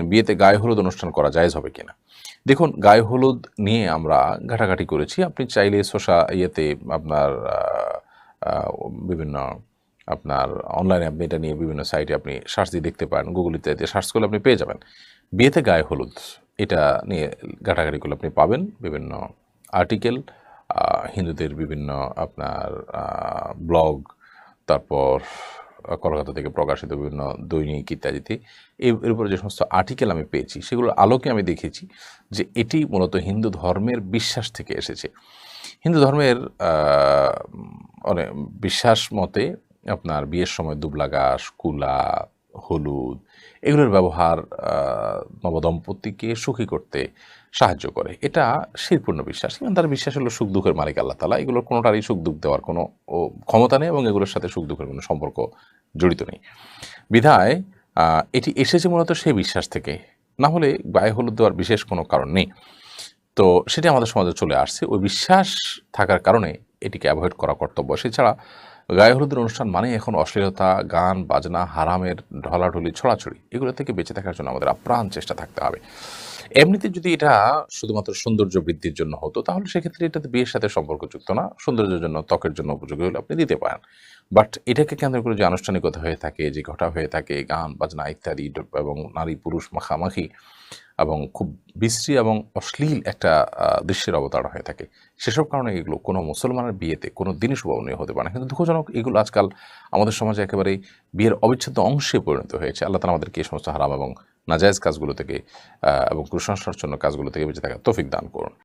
বিয়েতে গায়ে হলুদ অনুষ্ঠান করা জায়েজ হবে কিনা? দেখুন, গায়ে হলুদ নিয়ে আমরা ঘাটাঘাটি করেছি। আপনি চাইলে সোশা ইয়েতে আপনার বিভিন্ন আপনার অনলাইনে আপনি এটা নিয়ে বিভিন্ন সাইটে আপনি সার্চ দিয়ে দেখতে পারেন। গুগল ইত্যাদিতে সার্চ করলে আপনি পেয়ে যাবেন। বিয়েতে গায়ে হলুদ, এটা নিয়ে ঘাটাঘাটি করলে আপনি পাবেন বিভিন্ন আর্টিকেল হিন্দুদের বিভিন্ন আপনার ব্লগ, তারপর কলকাতা থেকে প্রকাশিত বিভিন্ন দৈনিক ইত্যাদিতে। এর উপরে যে সমস্ত আর্টিকেল আমি পেয়েছি, সেগুলোর আলোকে আমি দেখেছি যে এটি মূলত হিন্দু ধর্মের বিশ্বাস থেকে এসেছে। হিন্দু ধর্মের অনেক মানে বিশ্বাস মতে আপনার বিয়ের সময় দুবলা গাছ কুলা হলুদ, এগুলোর ব্যবহার নবদম্পতিকে সুখী করতে সাহায্য করে। এটা শিরপূর্ণ বিশ্বাস। এবং তার বিশ্বাস হলো সুখ দুঃখের মালিক আল্লাহ তালা এগুলোর কোনোটারই সুখ দুঃখ দেওয়ার কোনো ক্ষমতা নেই এবং এগুলোর সাথে সুখ দুঃখের কোনো সম্পর্ক জড়িত নেই। বিধায় এটি এসেছে মূলত সেই বিশ্বাস থেকে। না হলে গায়ে হলুদ দেওয়ার বিশেষ কোনো কারণ নেই। তো সেটি আমাদের সমাজে চলে আসছে। ওই বিশ্বাস থাকার কারণে এটিকে অ্যাভয়েড করা কর্তব্য। সেছাড়া গায়ে হলুদের অনুষ্ঠান মানে এখন অশ্লীলতা, গান, বাজনা, হারামের, ঢলাঢলি, ছড়াছড়ি। এগুলো থেকে বেঁচে থাকার জন্য আমাদের আপ্রাণ চেষ্টা থাকতে হবে। এমনিতে যদি এটা শুধুমাত্র সৌন্দর্য বৃদ্ধির জন্য হতো, তাহলে সেক্ষেত্রে এটাতে বিয়ের সাথে সম্পর্কযুক্ত না, সৌন্দর্যের জন্য, ত্বকের জন্য উপযোগী হলে আপনি দিতে পারেন। বাট এটাকে কেন্দ্র করে যে আনুষ্ঠানিকতা হয়ে থাকে, যে ঘটা হয়ে থাকে, গান, বাজনা ইত্যাদি এবং নারী পুরুষ মাখামাখি এবং খুব বিশ্রী এবং অশ্লীল একটা দৃশ্যের অবতারণা হয়ে থাকে। সেসব কারণে এগুলো কোনো মুসলমানের বিয়েতে, কোনো দিনই শুভনীয় হতে পারে না। কিন্তু দুঃখজনক এগুলো আজকাল আমাদের সমাজে একেবারেই বিয়ের অবিচ্ছেদ্য অংশে পরিণত হয়েছে। আল্লাহ তালা আমাদেরকে এই সমস্ত হারাম এবং নাজায়েজ কাজগুলো থেকে এবং কুসংস্কারচ্ছন্ন কাজগুলো থেকে বেঁচে থাকার তৌফিক দান করুন।